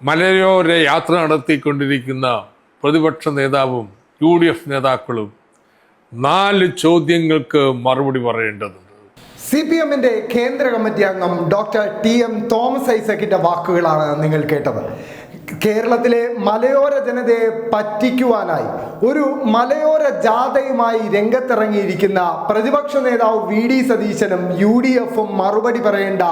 മലയോര യാത്ര നടത്തിക്കൊണ്ടിരിക്കുന്ന പ്രതിപക്ഷ നേതാവും യു ഡി എഫ് നേതാക്കളും നാല് ചോദ്യങ്ങൾക്ക് മറുപടി പറയേണ്ടതുണ്ട്. സി പി എമ്മിന്റെ കേന്ദ്ര കമ്മിറ്റി അംഗം ഡോക്ടർ ടി എം തോമസ് ഐസക്കിന്റെ വാക്കുകളാണ് നിങ്ങൾ കേട്ടത്. കേരളത്തിലെ മലയോര ജനതയെ പറ്റിക്കുവാനായി ഒരു മലയോര ജാഥയുമായി രംഗത്തിറങ്ങിയിരിക്കുന്ന പ്രതിപക്ഷ നേതാവ് വി ഡി സതീശനും യു ഡി എഫും മറുപടി പറയേണ്ട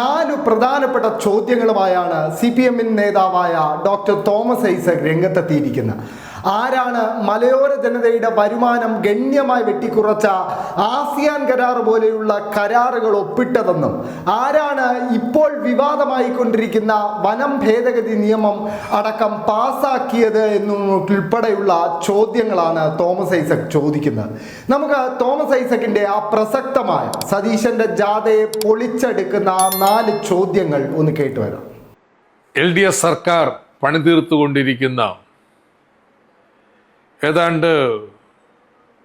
നാലു പ്രധാനപ്പെട്ട ചോദ്യങ്ങളുമായാണ് സി പി എമ്മിൻ നേതാവായ ഡോക്ടർ തോമസ് ഐസക് രംഗത്തെത്തിയിരിക്കുന്നത്. ആരാണ് മലയോര ജനതയുടെ വരുമാനം ഗണ്യമായി വെട്ടിക്കുറച്ച ആസിയാൻ കരാർ പോലെയുള്ള കരാറുകൾ ഒപ്പിട്ടതെന്നും ആരാണ് ഇപ്പോൾ വിവാദമായി കൊണ്ടിരിക്കുന്ന വനം ഭേദഗതി നിയമം അടക്കം പാസാക്കിയത് എന്നും ഉൾപ്പെടെയുള്ള ചോദ്യങ്ങളാണ് തോമസ് ഐസക് ചോദിക്കുന്നത്. നമുക്ക് തോമസ് ഐസക്കിന്റെ ആ പ്രസക്തമായ സതീശന്റെ ജാഥയെ പൊളിച്ചെടുക്കുന്ന ആ നാല് ചോദ്യങ്ങൾ ഒന്ന് കേട്ടുവരാം എൽ ഡി എഫ് സർക്കാർ പണിതീർത്തുകൊണ്ടിരിക്കുന്ന ഏതാണ്ട്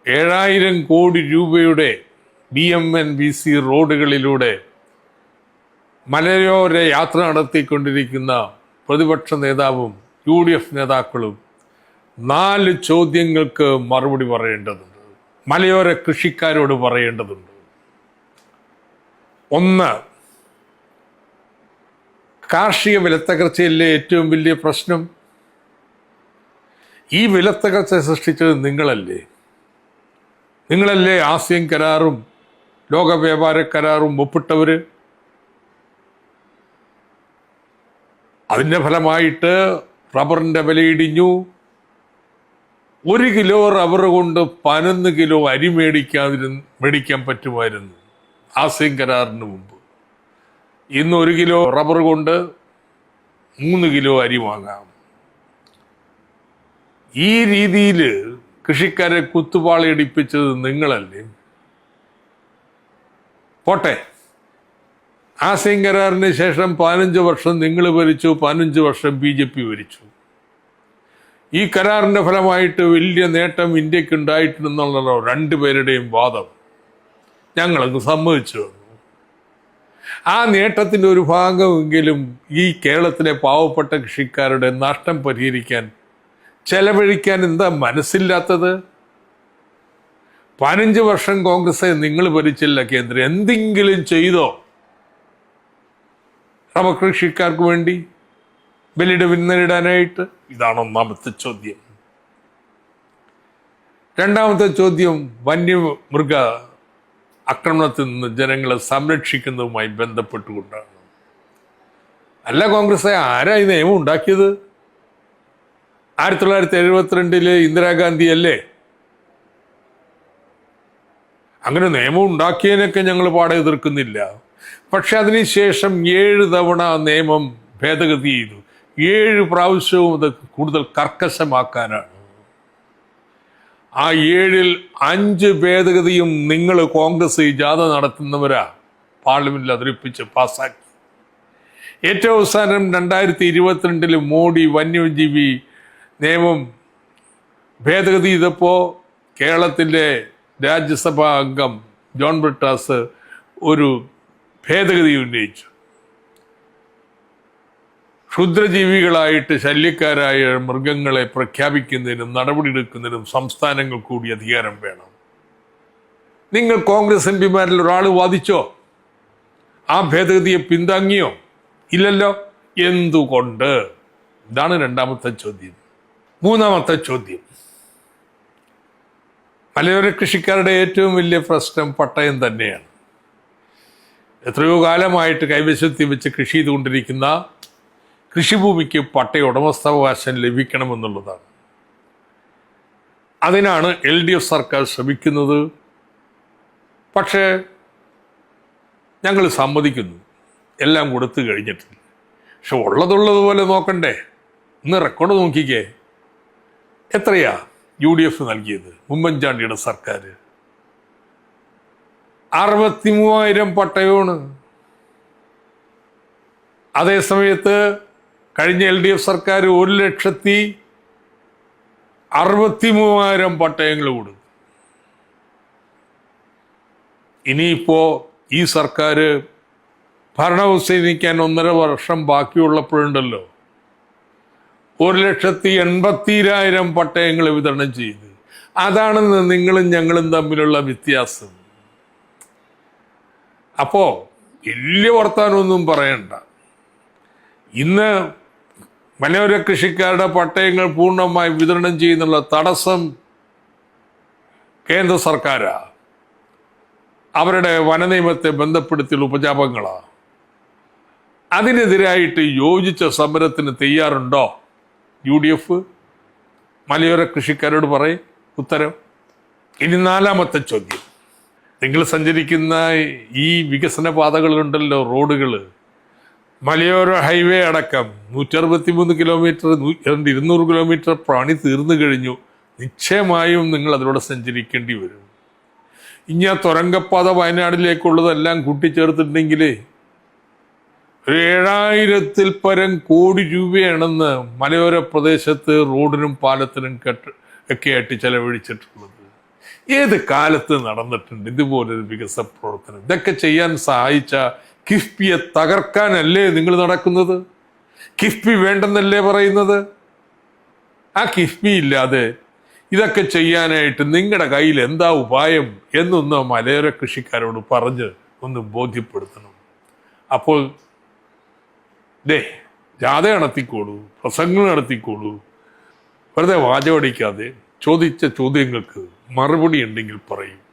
ഏഴായിരം കോടി രൂപയുടെ B M N B C റോഡുകളിലൂടെ മലയോര യാത്ര നടത്തിക്കൊണ്ടിരിക്കുന്ന പ്രതിപക്ഷ നേതാവും യു ഡി എഫ് നേതാക്കളും നാല് ചോദ്യങ്ങൾക്ക് മറുപടി പറയേണ്ടതുണ്ട്. മലയോര കൃഷിക്കാരോട് പറയേണ്ടതുണ്ട്. ഒന്ന് കാർഷിക വിലത്തകർച്ചയിലെ ഏറ്റവും വലിയ പ്രശ്നം? ഈ വിലത്തകർച്ച സൃഷ്ടിച്ചത് നിങ്ങളല്ലേ? നിങ്ങളല്ലേ ആസിയൻ കരാറും ലോക വ്യാപാര കരാറും ഒപ്പിട്ടവര്? അതിന്റെ ഫലമായിട്ട് റബ്ബറിന്റെ വിലയിടിഞ്ഞു ഒരു കിലോ റബ്ബർ കൊണ്ട് പതിനൊന്ന് കിലോ അരി മേടിക്കാതിരുന്ന് മേടിക്കാൻ പറ്റുമായിരുന്നു ആസിയൻ കരാറിന് മുമ്പ്. ഇന്ന് ഒരു കിലോ റബ്ബർ കൊണ്ട് മൂന്ന് കിലോ അരി വാങ്ങാം. ഈ രീതിയിൽ കൃഷിക്കാരെ കുത്തുപാളയടിപ്പിച്ചത് നിങ്ങളല്ലേ? പോട്ടെ. ആസിയൻ കരാറിന് ശേഷം പതിനഞ്ച് വർഷം നിങ്ങൾ ഭരിച്ചു പതിനഞ്ച് വർഷം ബി ജെ പി ഭരിച്ചു. ഈ കരാറിന്റെ ഫലമായിട്ട് വലിയ നേട്ടം ഇന്ത്യയ്ക്ക് ഉണ്ടായിട്ടുണ്ടെന്നുള്ളതോ രണ്ടുപേരുടെയും വാദം ഞങ്ങളങ്ങ് സമ്മതിച്ചു ആ നേട്ടത്തിന്റെ ഒരു ഭാഗമെങ്കിലും ഈ കേരളത്തിലെ പാവപ്പെട്ട കൃഷിക്കാരുടെ നഷ്ടം പരിഹരിക്കാൻ ചെലവഴിക്കാൻ എന്താ മനസ്സില്ലാത്തത്? പതിനഞ്ച് വർഷം കോൺഗ്രസ് നിങ്ങൾ ഭരിച്ചില്ല കേന്ദ്രം. എന്തെങ്കിലും ചെയ്തോ? റബ്ബർ കൃഷിക്കാർക്ക് വേണ്ടി ബലിയുടെ നേരിടാനായിട്ട് ഇതാണ് ഒന്നാമത്തെ ചോദ്യം. രണ്ടാമത്തെ ചോദ്യം വന്യമൃഗ ആക്രമണത്തിൽ നിന്ന് ജനങ്ങളെ സംരക്ഷിക്കുന്നതുമായി ബന്ധപ്പെട്ടുകൊണ്ടാണ്. അല്ല കോൺഗ്രസ് ആരാ ഈ നിയമം ഉണ്ടാക്കിയത്? ആയിരത്തി തൊള്ളായിരത്തി എഴുപത്തിരണ്ടിൽ ഇന്ദിരാഗാന്ധി അല്ലേ അങ്ങനെ നിയമം ഉണ്ടാക്കിയതിനൊക്കെ ഞങ്ങൾ പാടെ എതിർക്കുന്നില്ല. പക്ഷെ അതിനുശേഷം ഏഴ് തവണ നിയമം ഭേദഗതി ചെയ്തു. ഏഴ് പ്രാവശ്യവും അത് കൂടുതൽ കർക്കശമാക്കാനാണ്. ആ ഏഴിൽ അഞ്ച് ഭേദഗതിയും നിങ്ങൾ കോൺഗ്രസ് ജാഥ നടത്തുന്നവരാ. പാർലമെന്റിൽ അവതരിപ്പിച്ച് പാസ്സാക്കി ഏറ്റവും അവസാനം രണ്ടായിരത്തി ഇരുപത്തിരണ്ടിൽ മോഡി വന്യജീവി നിയമം ഭേദഗതി ചെയ്തപ്പോൾ കേരളത്തിലെ രാജ്യസഭാ അംഗം ജോൺ ബ്രിട്ടാസ് ഒരു ഭേദഗതി ഉന്നയിച്ചു. ക്ഷുദ്രജീവികളായിട്ട് ശല്യക്കാരായ മൃഗങ്ങളെ പ്രഖ്യാപിക്കുന്നതിനും നടപടിയെടുക്കുന്നതിനും സംസ്ഥാനങ്ങൾ കൂടി അധികാരം വേണം. നിങ്ങൾ കോൺഗ്രസ് എം പിമാരിൽ ഒരാൾ വാദിച്ചോ? ആ ഭേദഗതിയെ പിന്താങ്ങിയോ? ഇല്ലല്ലോ. എന്തുകൊണ്ട്? ഇതാണ് രണ്ടാമത്തെ ചോദ്യം. മൂന്നാമത്തെ ചോദ്യം. മലയോര കൃഷിക്കാരുടെ ഏറ്റവും വലിയ പ്രശ്നം പട്ടയം തന്നെയാണ്. എത്രയോ കാലമായിട്ട് കൈവശത്തി വെച്ച് കൃഷി ചെയ്തുകൊണ്ടിരിക്കുന്ന കൃഷിഭൂമിക്ക് പട്ടയ ഉടമസ്ഥാവകാശം ലഭിക്കണമെന്നുള്ളതാണ്. അതിനാണ് എൽ ഡി എഫ് സർക്കാർ ശ്രമിക്കുന്നത്. പക്ഷേ ഞങ്ങൾ സമ്മതിക്കുന്നു. എല്ലാം കൊടുത്തു കഴിഞ്ഞിട്ടില്ല. പക്ഷെ ഉള്ളതുള്ളതുപോലെ നോക്കണ്ടേ? ഇന്ന് റെക്കോർഡ് നോക്കിക്കേ. എത്രയാ യു ഡി എഫ് നൽകിയത് ഉമ്മൻചാണ്ടിയുടെ സർക്കാർ അറുപത്തി മൂവായിരം പട്ടയമാണ് അതേസമയത്ത് കഴിഞ്ഞ എൽ ഡി എഫ് സർക്കാർ ഒരു ലക്ഷത്തി അറുപത്തി മൂവായിരം പട്ടയങ്ങൾ കൊടുത്തു. ഇനിയിപ്പോ ഈ സർക്കാർ ഭരണവസ്ഥയിൽ നിൽക്കാൻ ഒന്നര വർഷം ബാക്കിയുള്ളപ്പോഴുണ്ടല്ലോ. ഒരു ലക്ഷത്തി എൺപത്തിരായിരം പട്ടയങ്ങൾ വിതരണം ചെയ്ത് അതാണെന്ന് നിങ്ങളും ഞങ്ങളും തമ്മിലുള്ള വ്യത്യാസം. അപ്പോ വലിയ വർത്താനമൊന്നും പറയണ്ട. ഇന്ന് മലയോര കൃഷിക്കാരുടെ പട്ടയങ്ങൾ പൂർണമായി വിതരണം ചെയ്യുന്നുള്ള തടസ്സം കേന്ദ്ര സർക്കാരാ. അവരുടെ വനനിയമത്തെ ബന്ധപ്പെടുത്തിയുള്ള ഉപജാപങ്ങളാ. അതിനെതിരായിട്ട് യോജിച്ച സമരത്തിന് തയ്യാറുണ്ടോ? യു ഡി എഫ് മലയോര കൃഷിക്കാരോട് പറയും ഉത്തരം ഇനി നാലാമത്തെ ചോദ്യം. നിങ്ങൾ സഞ്ചരിക്കുന്ന ഈ വികസന പാതകളുണ്ടല്ലോ റോഡുകൾ മലയോര ഹൈവേ അടക്കം നൂറ്ററുപത്തി മൂന്ന് കിലോമീറ്റർ രണ്ട് ഇരുന്നൂറ് കിലോമീറ്റർ പണി തീർന്നു കഴിഞ്ഞു. നിശ്ചയമായും നിങ്ങൾ അതിലൂടെ സഞ്ചരിക്കേണ്ടി വരും. ഇനി ആ തുരങ്കപ്പാത വയനാടിലേക്കുള്ളതെല്ലാം കൂട്ടിച്ചേർത്തിട്ടുണ്ടെങ്കിൽ ഏഴായിരത്തിൽ പരം കോടി രൂപയാണെന്ന് മലയോര പ്രദേശത്ത് റോഡിനും പാലത്തിനും കെട്ട് ഒക്കെ ആയിട്ട് ചെലവഴിച്ചിട്ടുള്ളത്. ഏത് കാലത്ത് നടന്നിട്ടുണ്ട് ഇതുപോലൊരു വികസന പ്രവർത്തനം? ഇതൊക്കെ ചെയ്യാൻ സഹായിച്ച കിഫ്ബിയെ തകർക്കാനല്ലേ നിങ്ങൾ നടക്കുന്നത്? കിഫ്ബി വേണ്ടെന്നല്ലേ പറയുന്നത്? ആ കിഫ്ബി ഇല്ലാതെ ഇതൊക്കെ ചെയ്യാനായിട്ട് നിങ്ങളുടെ കയ്യിൽ എന്താ ഉപായം എന്നൊന്ന് മലയോര കൃഷിക്കാരോട് പറഞ്ഞ് ഒന്ന് ബോധ്യപ്പെടുത്തണം. അപ്പോൾ ദേ ജാഥ നടത്തിക്കോളൂ പ്രസംഗങ്ങൾ നടത്തിക്കോളൂ. വെറുതെ വാചമടിക്കാതെ ചോദിച്ച ചോദ്യങ്ങൾക്ക് മറുപടി ഉണ്ടെങ്കിൽ പറയും.